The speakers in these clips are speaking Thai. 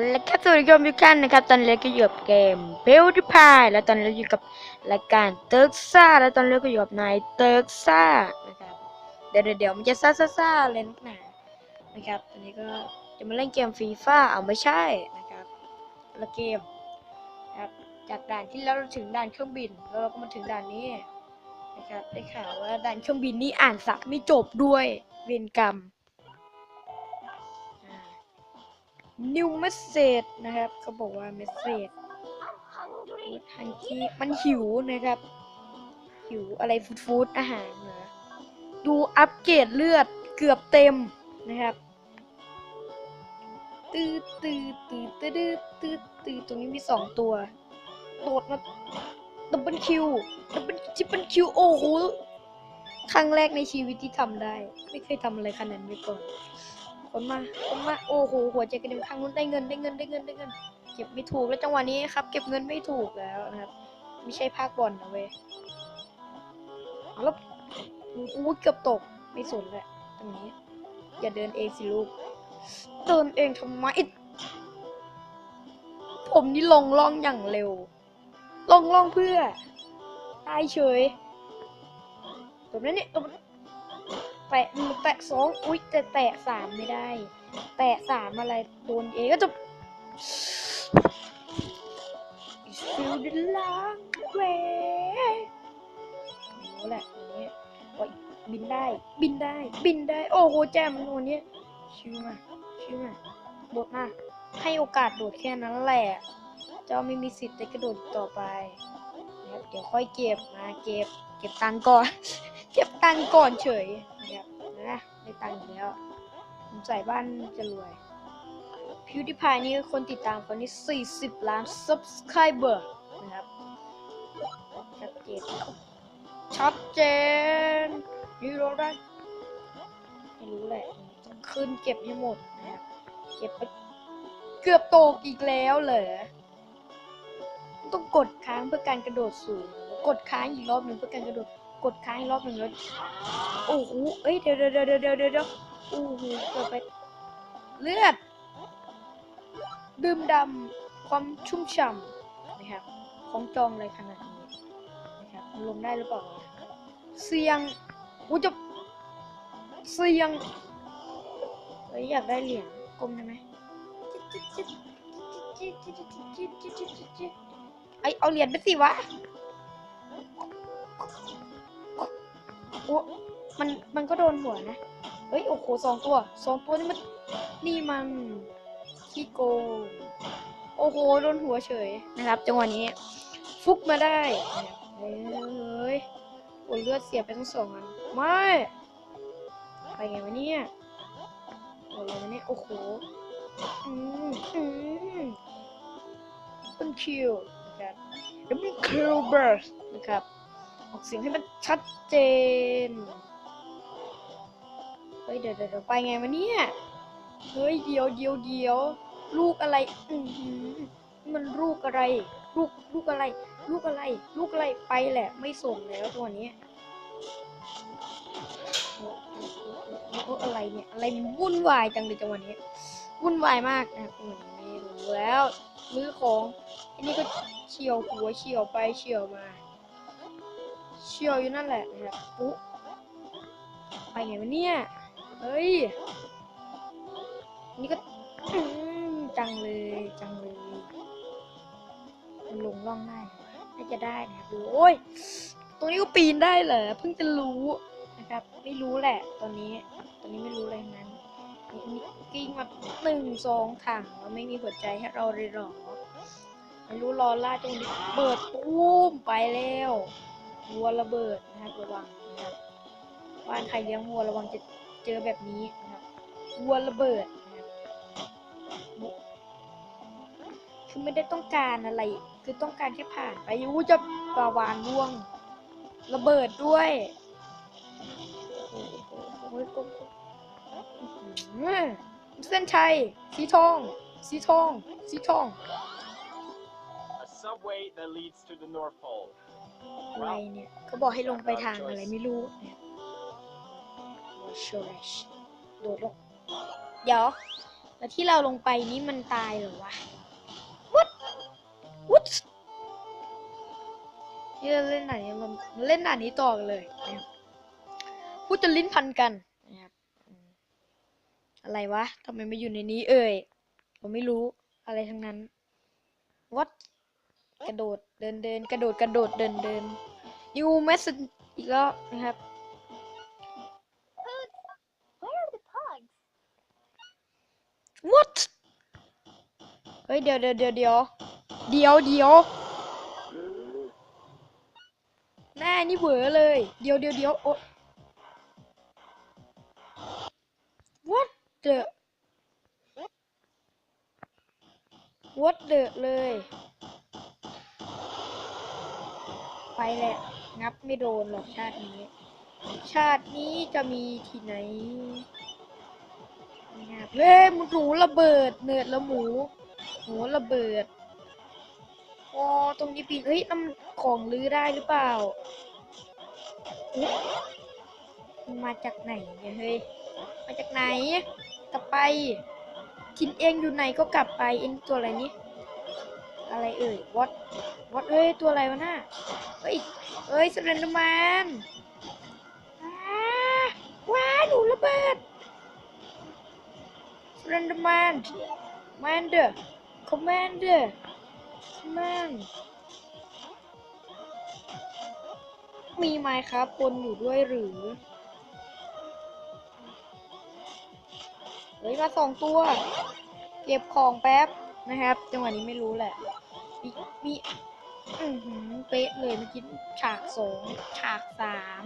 เอาละครับสวัสดีคุณผู้ชมนะครับตอนนี้เราก็อยู่กับเกม b u i l d p i และตอนนี้เราอยู่กับรายการเติร์กซ่าและตอนนี้เราก็อยู่กับนายเติร์กซ่านะครับเดี๋ยวเดี๋ยวมันจะซ่าซ่าซ่าเลยนักหนานะครับตอนนี้ก็จะมาเล่นเกมฟีฟ่าเอาไม่ใช่นะครับละเกมนะครับจากด่านที่แล้วเราถึงด่านเครื่องบินแล้วเราก็มาถึงด่านนี้นะครับได้ข่าวว่าด่านเครื่องบินนี่อ่านสักไม่จบด้วยเวรกรรม นิวเมสเซจนะครับเขาบอกว่าเมสเซจทันทีมันหิวนะครับ หิวอะไรฟูดฟูดอาหารเหรอดูอัปเกรดเลือดเกือบเต็มนะครับตืดตืดตืดตืดตืดตืดตรงนี้มีสองตัวโดดมาดับเบิลคิวดับเบิลจิปเปิลคิวโอ้โหครั้งแรกในชีวิตที่ทำได้ ไม่เคยทำอะไรขนาดนี้มาก่อน คนมาคนมาโอ้โหหัวใจกระเด็นข้างนู้นได้เงินได้เงินได้เงินได้เงิน เก็บไม่ถูกแล้วจังหวะนี้ครับ เก็บเงินไม่ถูกแล้วนะครับ ไม่ใช่ภาคบอลนะเว้ยแล้วอู้เกือบตกไม่สนแหละตรงนี้ อย่าเดินเองสิลูก เดินเองทำไมผมนี่ลงล่องอย่างเร็ว ลงล่องเพื่อตายเฉยตรงนั้นเนี่ตรง แตะหนึ่งแตะสองอุ้ยแต่แตะสามไม่ได้ แตะสามอะไรโดนเอก็จะ It's feel the long way รู้แหละอันนี้ว่าบินได้ บินได้ บินได้ โอ้โหแจมมันนนี้ชิวมาชิวมาโดดมาให้โอกาสโดดแค่นั้นแหละ เจ้าไม่มีสิทธิ์ได้กระโดดต่อไปนะครับเดี๋ยวค่อยเก็บมาเก็บ เก็บตังก่อน เก็บตังค์ก่อนเฉยนะครับนะได้ตังค์อีกแล้วผมใส่บ้านจะรวย PewDiePie นี่คนติดตามคนนี้ 40 ล้าน subscriber นะครับชัดเจนชัดเจนนี่เราได้ไม่รู้แหละต้องขึ้นเก็บให้หมดนะครับเก็บไปเกือบโตกอีกแล้วเหรอต้องกดค้างเพื่อการกระโดดสูง กดค้างอีกรอบหนึ่งเพื่อการกระโดด กดค้างรอบหนึ่งแล้วโอ้โหเอ้ยเดี๋ยวเดี๋ยวเดี๋ยวเดี๋ยวเดี๋ยวโอ้โหเกิดไป เลือดดื่มดำความชุ่มฉ่ำนะครับของจองอะไรขนาดนี้นะครับลงได้หรือเปล่าเสียงกูจะเสียงเฮ้ยอยากได้เหรียญกลมได้ไหมไอเอาเหรียญไปสิวะ โอ้มันมันก็โดนหัวนะ เฮ้ย โอ้โหสองตัวสองตัวนี่มันนี่มันขี้โกงโอ้โหโดนหัวเฉยนะครับจังหวะนี้ฟุกมาได้เฮ้ยโอ้เลือดเสียไปทั้งสองอันไม่ไปไงวะเนี่ยโอ้ยวันนี้โอ้โหอืมอืมเป็นคิวนะครับแล้วเป็นคิวเบิร์สนะครับ ออกเสียงให้มันชัดเจน เฮ้ยเดี๋ยวเดี๋ยวไปไงวะเนี่ย เฮ้ยเดี๋ยวเดี๋ยวเดี๋ยวลูกอะไร อือหือมันลูกอะไร ลูกลูกอะไร ลูกอะไร ลูกอะไรไปแหละ ไม่ส่งแล้วตัวนี้โอ้โอ้โอ้โอ้โอ้อะไรเนี่ย อะไรมันวุ่นวายจังเลยจังหวะนี้ วุ่นวายมากนะครับไม่รู้แล้ว มือของ อันนี้ก็เฉียวหัวเฉียวไปเฉียวมา เฉียวอยู่นั่นแหละนะครับปุ๊ไปไงวะเนี่ย เฮ้ย นี่ก็จังเลยจังเลยมันลงล่องได้น่าจะได้นะครับดูโอ้ย ตรงนี้ก็ปีนได้เหรอ เพิ่งจะรู้นะครับ ไม่รู้แหละ ตอนนี้ ตอนนี้ไม่รู้อะไรทั้งนั้นนี่นี่กิ้งมาหนึ่งสองถังแล้วไม่มีหัวใจให้เราเลยหรอไม่รู้รอล่าตรงนี้เปิดปุ้มไปแล้ว วัวระเบิดนะครับระวังนะครับบ้านใครเลี้ยงวัวระวังจะเจอแบบนี้นะครับวัวระเบิดนะครับคือไม่ได้ต้องการอะไร คือต้องการแค่ผ่านไปยูจะปลาวานร่วง ระเบิดด้วยโอ้โหโอ้โหโอ้โหอื้อหือเส้นชัยสีทองสีทองสีทอง A subway that leads to the North Pole. อะไรเนี่ยเขาบอกให้ลงไปทางอะไรไม่รู้เนี่ยโดดลงเดี๋ยวแล้วที่เราลงไปนี่มันตายเหรอวะ what what ที่เราเล่นด่านนี้มันเล่นด่านนี้ต่อกันเลยนะครับพูดจะลิ้นพันกันนะครับอะไรวะทำไมมาอยู่ในนี้เอ่ยผมไม่รู้อะไรทั้งนั้น what กระโดดเดินเดินกระโดดกระโดดเดินเดิน you message อีกแล้วนะครับ Where are the pugs? what เฮ้ยเดี๋ยวเดี๋ยวเดี๋ยวเดี๋ยวเดี๋ยวเดี๋ยวหน้านี่เบอเลย เดี๋ยวเดี๋ยวเดี๋ยวโอ๊ย what the what the เลย ไปแหละ งับไม่โดนหรอกชาตินี้ ชาตินี้จะมีที่ไหนงับเฮ้ยมันหนูระเบิดเนือดแล้วหมูหมูระเบิดอ๋อตรงนี้ปีนเฮ้ยน้ำของลื้อได้หรือเปล่ามาจากไหนเนี่ยเฮ้ย มาจากไหน กลับไป ทินเองอยู่ไหนก็กลับไป เอ็นตัวอะไรนี่ อะไรเอ่ยวัด วัดเอ้ย ตัวอะไรวะน่ะเฮ้ยเอ้ยสเรนเดอร์แมนว้าว้าหนูระเบิดสเรนเดอร์แมนแมนเดอร์คอมแมนเดอร์คอมมนมีไมค์ครับปนอยู่ด้วยหรือ เฮ้ย มาสองตัว เก็บของแป๊บนะครับ จังหวะนี้ไม่รู้แหละมีมี เป๊ะเลยเมื่อกี้ฉากสองฉากสาม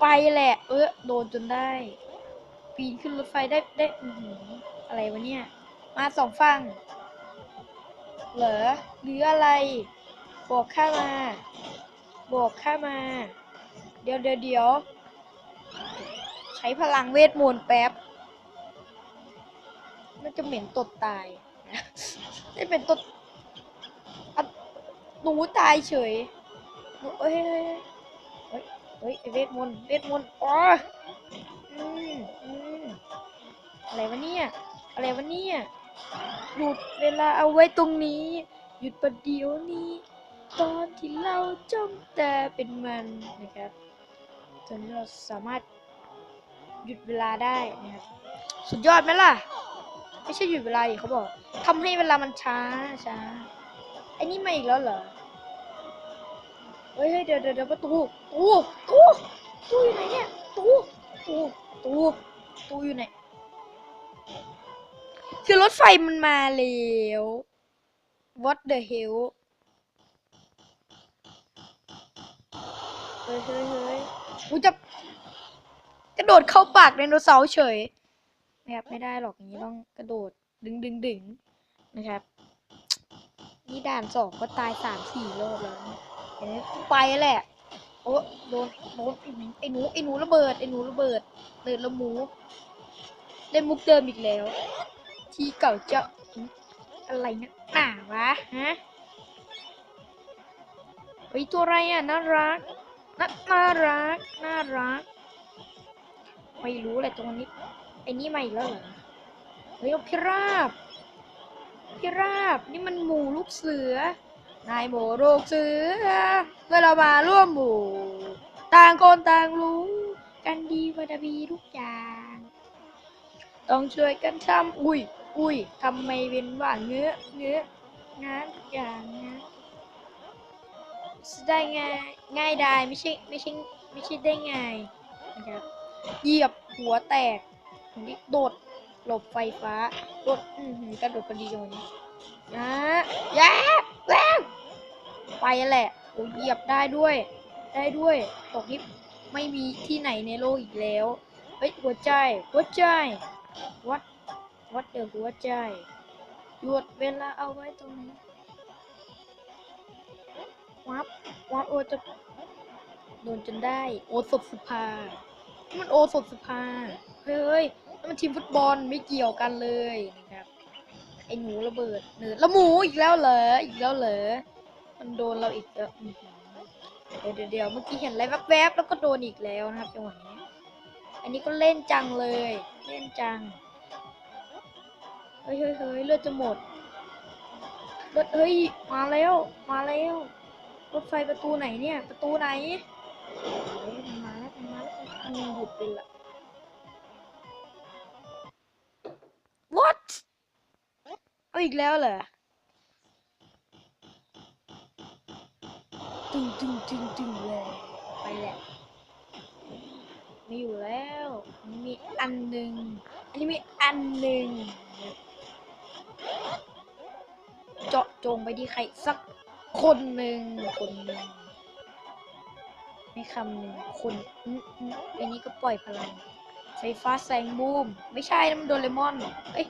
ไปแหละ เออโดนจนได้ ปีนขึ้นรถไฟได้ได้อืออะไรวะเนี่ย มาสองฝั่งเหรอหรืออะไร บอกข้ามา บอกข้ามา เดี๋ยวเดี๋ยวเดี๋ยว ใช้พลังเวทมนต์แป๊บมันจะเหม็นตดตายไม่เป็นตด หนูตายเฉยเอ้ยเฮ้ยเฮ้ยเฮ้ยไอ้เวทมนต์เวทมนต์อ๋ออืมอืมอะไรวะเนี่ย อะไรวะเนี่ย หยุดเวลาเอาไว้ตรงนี้ หยุดประเดี๋ยวนี้ ตอนที่เราจ้องแต่เป็นมันนะครับจนเราสามารถหยุดเวลาได้นะครับ สุดยอดไหมล่ะ ไม่ใช่หยุดเวลาดิเขาบอกทำให้เวลามันช้าช้า อ้นี่มาอีกแล้วเหรอ เฮ้ยเดี๋ยวเดี๋ยวเดี๋ยวประตูตูตูตูอยู่ไหนเนี่ยตูตูตูตูอยู่ไหน คือรถไฟมันมาแล้ว What the hell เฮ้ยเฮ้ยเฮ้ยกูจะกระโดดเข้าปากไดโนเสาร์เฉยนะครับไม่ได้หรอกอย่างนี้ต้องกระโดดดึงดึงดึงนะครับ นี่ด่านสองก็ตายสามสี่รอบแล้วเนี่ยเห็นไปแหละ โอ้โดนโดนไอ้หนูไอ้หนูระเบิดไอ้หนูระเบิดเดินละหมูเล่นมุกเดิมอีกแล้ว ที่เก่าเจ้าอะไรนี่ยหนาวะฮะเฮ้ยตัวอะไรอะน่ารักน่าน่ารักน่ารักไม่รู้แหละตรงนี้ไอ้นี่มาอีกแล้วเหรอเฮ้ยพิราบ พิราบนี่มันหมูลูกเสือ นายหมูลูกเสือเมื่อเรามาร่วมหมู่ ต่างคนต่างรู้ กันดีวัดบีทุกอย่าง ต้องช่วยกันทำอุ้ยอุ้ยทำไมเป็นว่าเงื้อเงื้องานทุกอย่างนะได้ง่ายง่ายได้ไม่ใช่ไม่ใช่ไม่ใช่ได้ง่ายนะครับเหยียบหัวแตกนนี้โดด หลบไฟฟ้าโดอือหือกระโดดพอดีจังนนี้นะยะแล้วไปแหละโอ้เหยียบได้ด้วย ได้ด้วยตกนี้ไม่มีที่ไหนในโลกอีกแล้ว เฮ้ยหัวใจ หัวใจ วัด วัดเดือหัวใจหยุดเวลาเอาไว้ตรงนี้ วับ วับโอจะโดนจนได้ โอสถสุภา มันโอสถสุภา เฮ้ย มันทีมฟุตบอลไม่เกี่ยวกันเลยนะครับ ไอหนูระเบิดเนิร์ดแล้วหมูอีกแล้วเหรอ อีกแล้วเหรอ มันโดนเราอีกแล้วเดี๋ยวเดี๋ยวเมื่อกี้เห็นอะไรแวบๆแล้วก็โดนอีกแล้วนะครับจังหวะนี้ อันนี้ก็เล่นจังเลย เล่นจังฮ้ยเฮ้ยเฮ้ยเลือดจะหมดเลือดเฮ้ย มาแล้ว มาแล้ว รถไฟประตูไหนเนี่ย ประตูไหน เฮ้ยมันมาแล้วมันมาแล้วมันหยุดไปละ what เอาอีกแล้วเหรอตึงตึงตึงตึงเลยไปแหละไม่อยู่แล้วนนี้มีอันหนึ่งอันนี้มีอันหนึ่งเจาะจงไปที่ใครสักคนหนึ่งคนหนึ่งไม่คำหนึ่งคนอันนี้ก็ปล่อยพลัง ไฟฟ้าแสงบูม ไม่ใช่นั่นมันโดเรมอนเอ้ย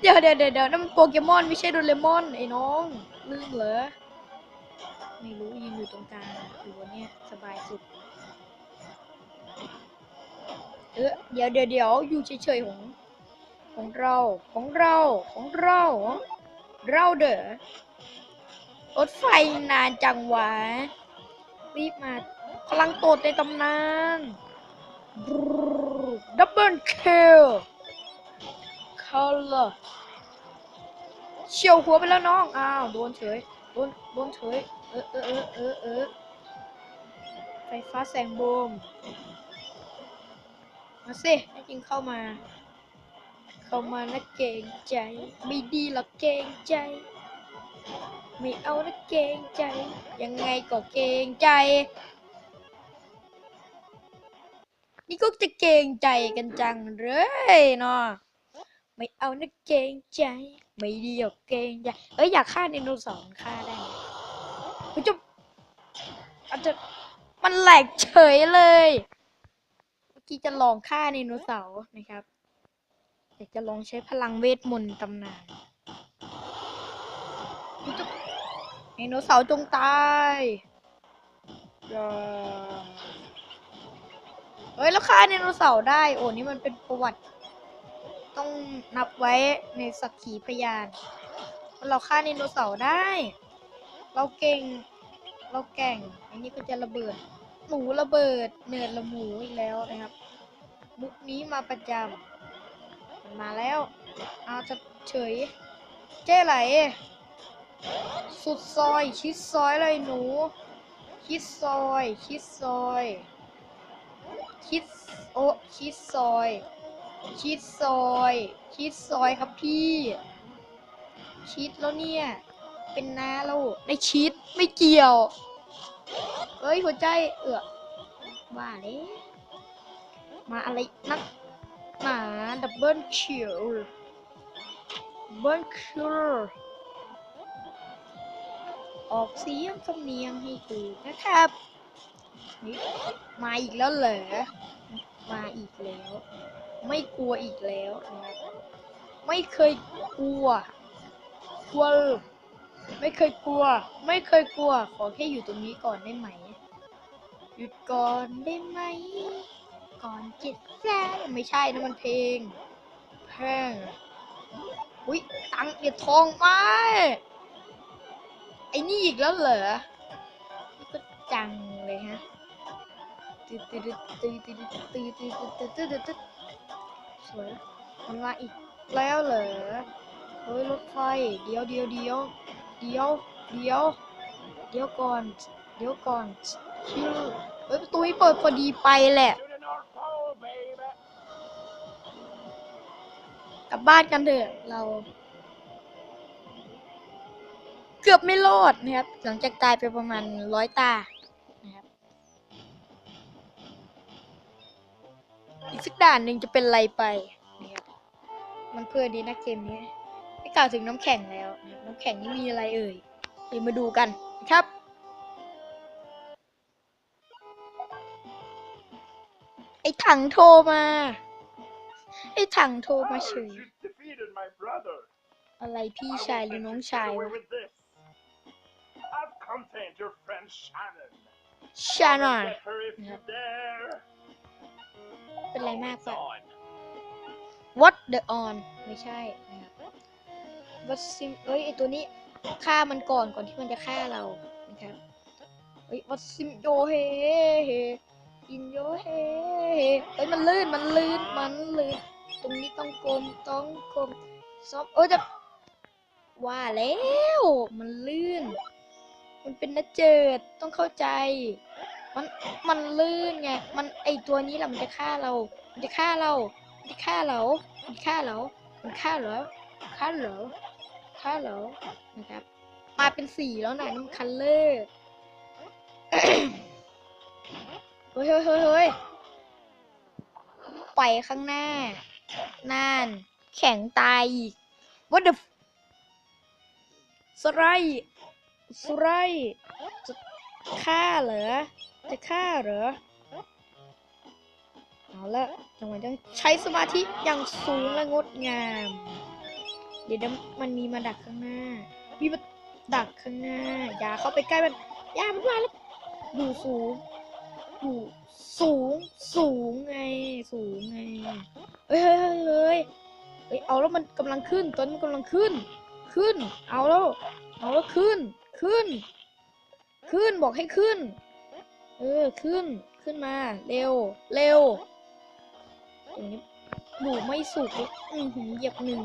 เดี๋ยวเดี๋ยวเดี๋ยวนั่นมันโปเกมอนไม่ใช่โดเรมอนไอ้น้องลืมเหรอไม่รู้ยืนอยู่ตรงกลางหรือว่าเนี่ยสบายสุด เออเดี๋ยวเดี๋ยวเดี๋ยวอยู่เฉยๆของของเราของเราของเราเราเด้อรถไฟนานจังหวะรีบมาพลังโตดในตำนาน ดับเบิลคิลคัลเลอร์เฉียวหัวไปแล้วน้อง อ้าว โดนเฉย โดน โดนเฉย เออเออเออเออเออไฟฟ้าแสงบูมมาสิให้จริงเข้ามา เข้ามานะเกรงใจ ไม่ดีหรอกเกรงใจ ไม่เอานะเกรงใจ ยังไงก็เกรงใจ นี่ก็จะเกรงใจกันจังเลยเนาะไม่เอานะเกรงใจ ไม่ดีหรอกเกรงใจ เอ้ยอยากฆ่าไดโนเสาร์ฆ่าได้ไหมเฮ้ยจะอาจจะมันแหลกเฉยเลย เมื่อกี้จะลองฆ่าไดโนเสาร์นะครับอยากจะลองใช้พลังเวทมนต์ตำนานไดโนเสาร์จงตายอย่า เฮ้ยแล้วฆ่าไดโนเสาร์ได้ โอ้นี่มันเป็นประวัติ ต้องนับไว้ในสักขีพยานเราฆ่าไดโนเสาร์ได้ เราเก่ง เราแก่ง อันนี้ก็จะระเบิด หมูระเบิด เนือละหมูอีกแล้วนะครับมุกนี้มาประจำมันมาแล้ว เอาจะเฉย เจ๊ไหล สุดซอย ชิดซอยเลยหนู ชิดซอย ชิดซอย ชิดโอะชิดซอยชิดซอยชิดซอยครับพี่ชิดแล้วเนี่ย เป็นน้าแล้วได้ชิดไม่เกี่ยวเอ้ยหัวใจเอือว่าเลยมาอะไรนักหนาดับเบิลคิวเบิลคิวออกเสียงสำเนียงให้ถูนะครับ มาอีกแล้วเหรอ มาอีกแล้ว ไม่กลัวอีกแล้วนะครับไม่เคยกลัว กลัว ไม่เคยกลัว ไม่เคยกลัว ขอแค่อยู่ตรงนี้ก่อนได้ไหม หยุดก่อนได้ไหม ก่อนจิตแซ่ไม่ใช่นะมันเพลงเพลงอุ้ยตังเหรียญทองมาไอ้นี่อีกแล้วเหรอ นี่ก็จังเลยฮะ ตืดตืดตืดตืดตืดตืดตืดตืดตืดตืดสวยมันมาอีกแล้วเหรอเฮ้ยรถไฟเดี๋ยวเดี๋ยวเดี๋ยวเดี๋ยวเดี๋ยวเดี๋ยวก่อนเดี๋ยวก่อนชิวเฮ้ยประตูนี้เปิดพอดีไปแหละกลับบ้านกันเถอะเรา เกือบไม่รอดนะครับหลังจากตายไปประมาณร้อยตา สักด่านหนึ่งจะเป็นไรไปนะครับมันเพื่อดีนะเกมนี้ไม่กล่าวถึงน้ำแข็งแล้วนะครับน้ำแข็งนี่มีอะไรเอ่ยเดี๋ยวมาดูกันนะครับไอ้ถังโทรมา ไอ้ถังโทรมาเฉย you defeated my brother. อะไรพี่ I ชาย won't หรือ let น้อง you get ชาย away วะ with this. I've contained your friend Shannon. ชาหน่อย Get her if you dare. เป็นไรมาก It's ปะ on. What the on ไม่ใช่นะครับ What sim เอ้ยไอตัวนี้ฆ่ามันก่อนก่อนที่มันจะฆ่าเรานะครับเฮ้ย What sim โยเฮเฮอินโยเฮเฮ้ยมันลื่นมันลื่นมันลื่นตรงนี้ต้องกลมต้องกลมซ้อมเออจะว่าแล้ว มันลื่น มันเป็นนัดเจิดต้องเข้าใจ มันมันลื่นไง มันไอตัวนี้แหละมันจะฆ่าเรา มันจะฆ่าเรา มันจะฆ่าเรา มันฆ่าเรา มันฆ่าเหรอฆ่าเหรอฆ่าเหรอนะครับ มาเป็นสีแล้วนะน้ำคัลเลอร์เฮ้ยเฮ้ยเฮ้ยเฮ้ยไปข้างหน้าน่าน แข็งตายอีก what the สไลด์สไลด์จะฆ่าเหรอ จะฆ่าเหรอ เอาละจังหวะต้องใช้สมาธิอย่างสูงและงดงาม เดี๋ยวมันมีมาดักข้างหน้า มีมาดักข้างหน้า อย่าเข้าไปใกล้มัน อย่ามันมาแล้วดูสูงดูสูง สูงไง สูงไง เฮ้ยเฮ้ยเฮ้ยเอาแล้วมันกำลังขึ้น ตอนมันกำลังขึ้น ขึ้น เอาแล้ว เอาแล้วขึ้น ขึ้น ขึ้น บอกให้ขึ้น ออขึ้นขึ้นมา เร็ว เร็วตรงนี้หนูไม่สุกอือหือเหยียบหนึ่ง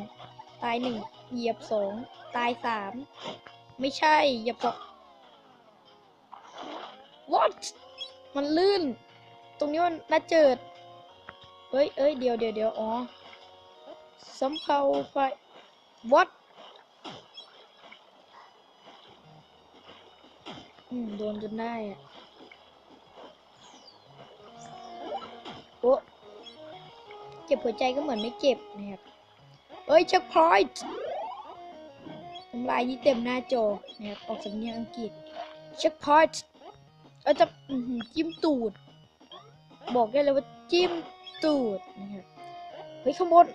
ตายหนึ่งเหยียบสองตายสามไม่ใช่เหยียบสอง what มันลื่น ตรงนี้มันน่าเจิดเฮ้ยเอ้ยเดี๋ยวเดี๋ยวเดี๋ยวอ๋อสำเภาไฟ what อืมโดนจนได้อะ โอ้เจ็บหัวใจก็เหมือนไม่เจ็บนะครับเอ้ยเช็คพอยต์น้ำลายนี่เต็มหน้าจอนะครับออกสำเนียงอังกฤษเช็คพอยต์เอาจะจิ้มตูด บอกได้เลยว่าจิ้มตูดนะครับเฮ้ยข้างบน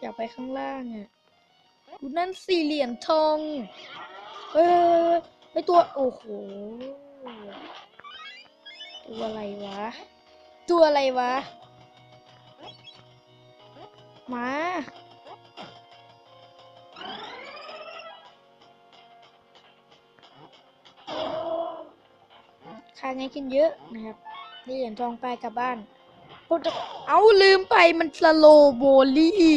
อยากไปข้างล่างอะดูนั่นสี่เหรียญทองเฮ้ยไอตัว โอ้โห ตัวอะไรวะ ตัวอะไรวะมาค่าง่ายขึ้นเยอะนะครับนี่เหรียญทองไปกลับบ้านผมจะเอาลืมไปมันสโลโบลี่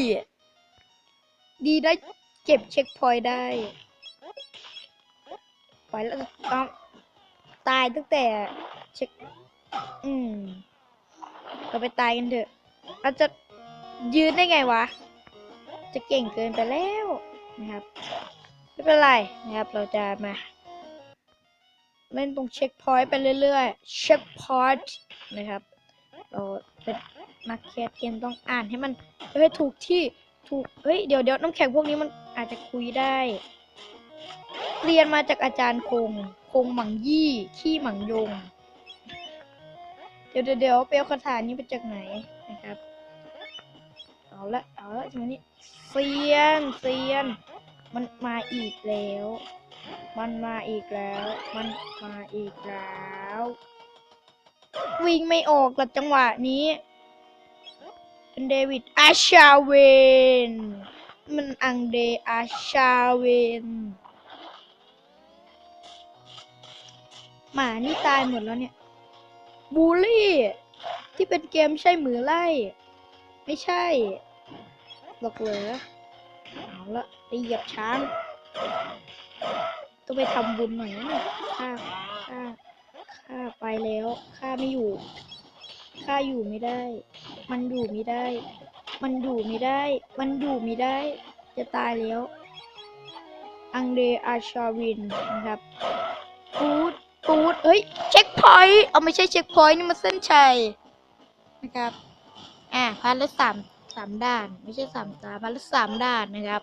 ดีได้เก็บเช็คพอยต์ได้ไปแล้วตายตั้งแต่เช็ค อืมเราไปตายกันเถอะเราจะยืนได้ไงวะ จะเก่งเกินไปแล้วนะครับ ไม่เป็นไรนะครับ เราจะมาเล่นตรงเช็คพอยต์ไปเรื่อยๆ เช็คพอยต์นะครับ เราเป็นนักแคสเกมต้องอ่านให้มันเฮ้ยถูกที่ถูก เฮ้ย เดี๋ยวเดี๋ยวน้ำแข็งพวกนี้มันอาจจะคุยได้ เรียนมาจากอาจารย์คง คงหมังยี่ ขี้หมังยง ดี๋ยวเดี๋ยวเดี๋ยวไปเอาคาถานี้มาจากไหนนะครับ เอาละเอาละทีนี้เซียนเซียน มันมาอีกแล้ว มันมาอีกแล้ว มันมาอีกแล้ว วิ่งไม่ออกกับจังหวะนี้ เป็นเดวิดอาชาเวนมันอังเดอาชาเวนหมานี่ตายหมดแล้วเนี่ย บูลลี่ ที่เป็นเกมใช่มือไล่ ไม่ใช่หรอกเหรอเอาละไปเหยียบช้าง ต้องไปทำบุญหน่อยนะเนี่ยข้าข้าข้าไปแล้วข้าไม่อยู่ข้าอยู่ไม่ได้ มันอยู่ไม่ได้ มันอยู่ไม่ได้ มันอยู่ไม่ได้ จะตายแล้ว อังเดอาชาวินนะครับปูด ฟูดเฮ้ย เช็คพอยต์เอาไม่ใช่เช็คพอยต์นี่มันเส้นชัยนะครับ อ่าพันละสามสามด้าน ไม่ใช่สามตาพันละสามด้านนะครับ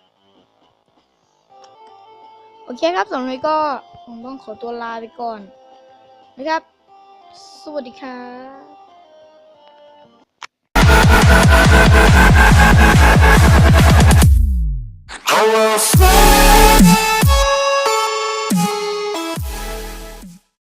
โอเคครับสำหรับก็ผมต้องขอตัวลาไปก่อน นะครับ สวัสดีครับ